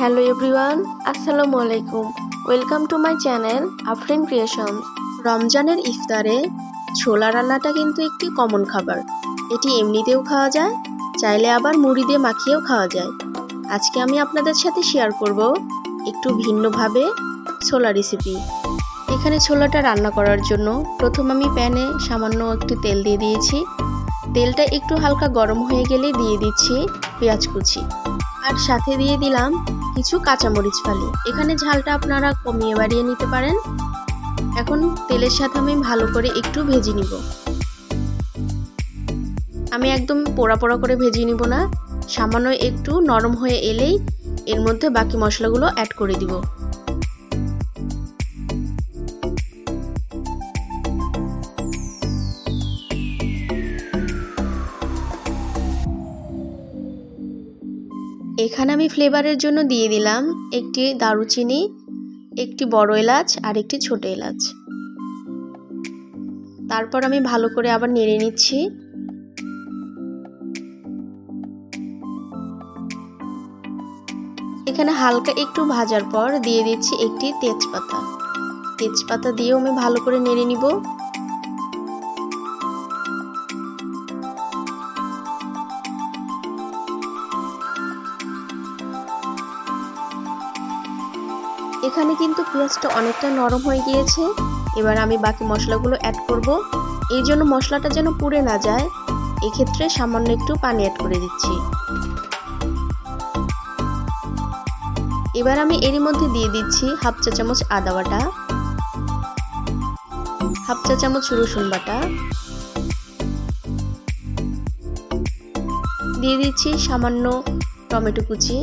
Hello everyone আসসালামু আলাইকুম welcome to my channel Afrin creation রমজানের ইফতারে ছোলা রান্নাটা কিন্তু একটি কমন খাবার। এটি এমনিতেও খাওয়া যায়, চাইলে আবার মুড়ি দিয়ে মাখিয়েও খাওয়া যায়। আজকে আমি আপনাদের সাথে শেয়ার করব একটু ভিন্নভাবে ছোলা রেসিপি এখানে ছোলাটা রান্না করার জন্য প্রথম আমি প্যানে সামান্য একটু তেল দিয়ে দিয়েছি। তেলটা একটু হালকা গরম হয়ে গেলে দিয়ে দিচ্ছি পেঁয়াজ কুচি। আর সাথে দিয়ে দিলাম কিছু কাঁচামরিচ ফালি। এখানে ঝালটা আপনারা কমিয়ে বাড়িয়ে নিতে পারেন। এখন তেলের সাথে আমি ভালো করে একটু ভেজে নিব। আমি একদম পোড়া পোড়া করে ভেজে নিব না। সামান্য একটু নরম হয়ে এলেই এর মধ্যে বাকি মশলাগুলো অ্যাড করে দিব। এখানে আমি ফ্লেভারের জন্য দিয়ে দিলাম একটি দারুচিনি, একটি বড় এলাচ আর একটি ছোট এলাচ। তারপর আমি ভালো করে আবার নেড়ে নিচ্ছি। এখানে হালকা একটু ভাজার পর দিয়ে দিচ্ছি একটি তেজপাতা। তেজপাতা দিয়েও আমি ভালো করে নেড়ে নিব। এখানে কিন্তু পেঁয়াজটা অনেকটা নরম হয়ে গিয়েছে। এবার আমি বাকি মশলাগুলো অ্যাড করব। এই জন্য মশলাটা যেন পুড়ে না যায়, এক্ষেত্রে সামান্য একটু পানি অ্যাড করে দিচ্ছি। এবার আমি এরই মধ্যে দিয়ে দিচ্ছি হাফ চা চামচ আদা বাটা, হাফ চা চামচ রসুন বাটা। দিয়ে দিচ্ছি সামান্য টমেটো কুচি।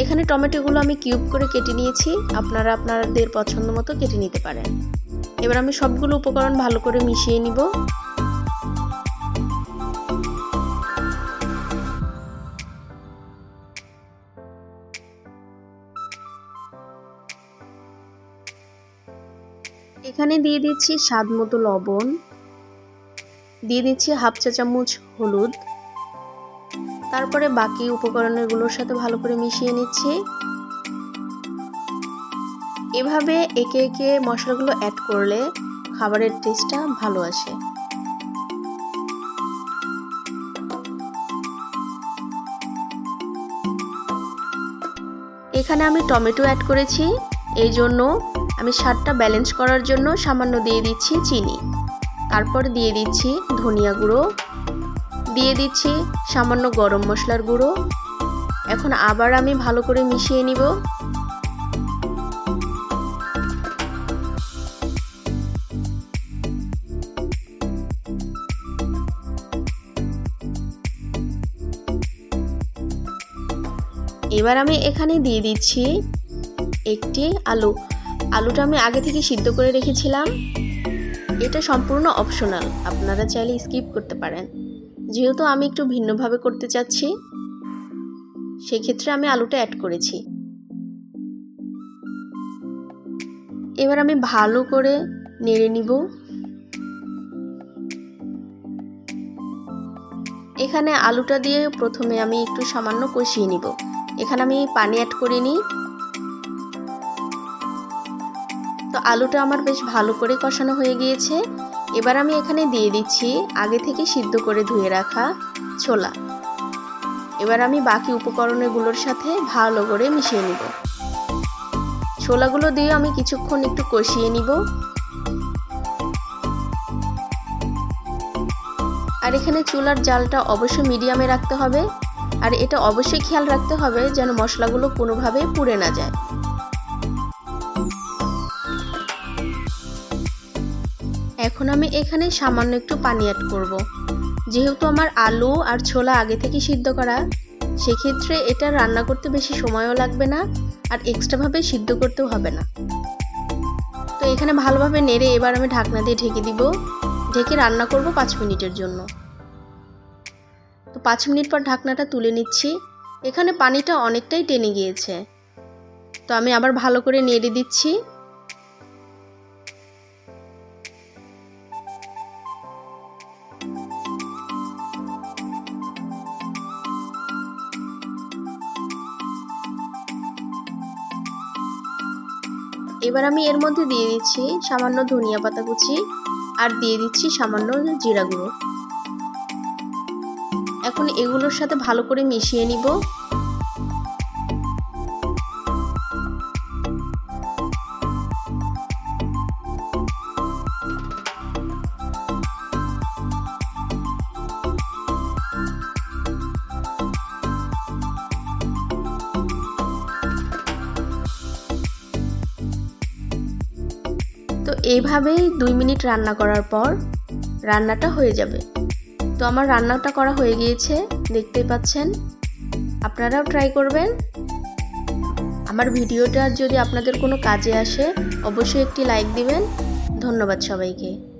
এখানে টমেটোগুলো আমি কিউব করে কেটে নিয়েছি। আপনারা আপনাদের পছন্দ মতো কেটে নিতে পারেন। এবার আমি সবগুলো উপকরণ ভালো করে মিশিয়ে নিব। এখানে দিয়ে দিচ্ছি স্বাদ মতো লবণ। দিয়ে দিচ্ছি হাফ চা চামচ হলুদ। তারপরে বাকি উপকরণগুলোর সাথে ভালো করে মিশিয়ে নিচ্ছি। এভাবে একে একে মশলাগুলো অ্যাড করলে খাবারের টেস্টটা ভালো আসে। এখানে আমি টমেটো অ্যাড করেছি। এই জন্য আমি স্বাদটা ব্যালেন্স করার জন্য সামান্য দিয়ে দিচ্ছি চিনি। তারপর দিয়ে দিচ্ছি ধনিয়া গুঁড়ো। দিয়ে দিচ্ছি সামান্য গরম মশলার গুঁড়ো। এখন আবার আমি ভালো করে মিশিয়ে নিব। এবার আমি এখানে দিয়ে দিচ্ছি একটি আলু। আলুটা আমি আগে থেকে সিদ্ধ করে রেখেছিলাম। এটা সম্পূর্ণ অপশনাল আপনারা চাইলে স্কিপ করতে পারেন। যেহেতু আমি একটু ভিন্নভাবে করতে চাচ্ছি, সেক্ষেত্রে আমি আলুটা অ্যাড করেছি। এবার আমি ভালো করে নেড়ে নিব। এখানে আলুটা দিয়ে প্রথমে আমি একটু সামান্য কষিয়ে নিব। এখানে আমি পানি অ্যাড করিনি তো আলুটা আমার বেশ ভালো করে কষানো হয়ে গিয়েছে। এবার আমি এখানে দিয়ে দিচ্ছি আগে থেকে সিদ্ধ করে ধুয়ে রাখা ছোলা। এবার আমি বাকি উপকরণগুলোর সাথে ভালো করে মিশিয়ে নিব। ছোলাগুলো দিয়ে আমি কিছুক্ষণ একটু কষিয়ে নিব। আর এখানে চুলার জালটা অবশ্যই মিডিয়ামে রাখতে হবে। আর এটা অবশ্যই খেয়াল রাখতে হবে যেন মশলাগুলো কোনোভাবে পুড়ে না যায়। এখন আমি এখানে সামান্য একটু পানি অ্যাড করব। যেহেতু আমার আলু আর ছোলা আগে থেকে সিদ্ধ করা, সেক্ষেত্রে এটা রান্না করতে বেশি সময়ও লাগবে না আর এক্সট্রাভাবে সিদ্ধ করতেও হবে না। তো এখানে ভালোভাবে নেড়ে এবার আমি ঢাকনা দিয়ে ঢেকে দিব। ঢেকে রান্না করব পাঁচ মিনিটের জন্য। তো পাঁচ মিনিট পর ঢাকনাটা তুলে নিচ্ছি। এখানে পানিটা অনেকটাই টেনে গিয়েছে। তো আমি আবার ভালো করে নেড়ে দিচ্ছি। এবার আমি এর মধ্যে দিয়ে দিচ্ছি সামান্য ধনিয়া পাতা কুচি আর দিয়ে দিচ্ছি সামান্য জিরা গুঁড়ো। এখন এগুলোর সাথে ভালো করে মিশিয়ে নিব। এইভাবেই দুই মিনিট রান্না করার পর রান্নাটা হয়ে যাবে। তো আমার রান্নাটা করা হয়ে গিয়েছে, দেখতেই পাচ্ছেন। আপনারাও ট্রাই করবেন। আমার ভিডিওটা যদি আপনাদের কোনো কাজে আসে, অবশ্যই একটি লাইক দিবেন। ধন্যবাদ সবাইকে।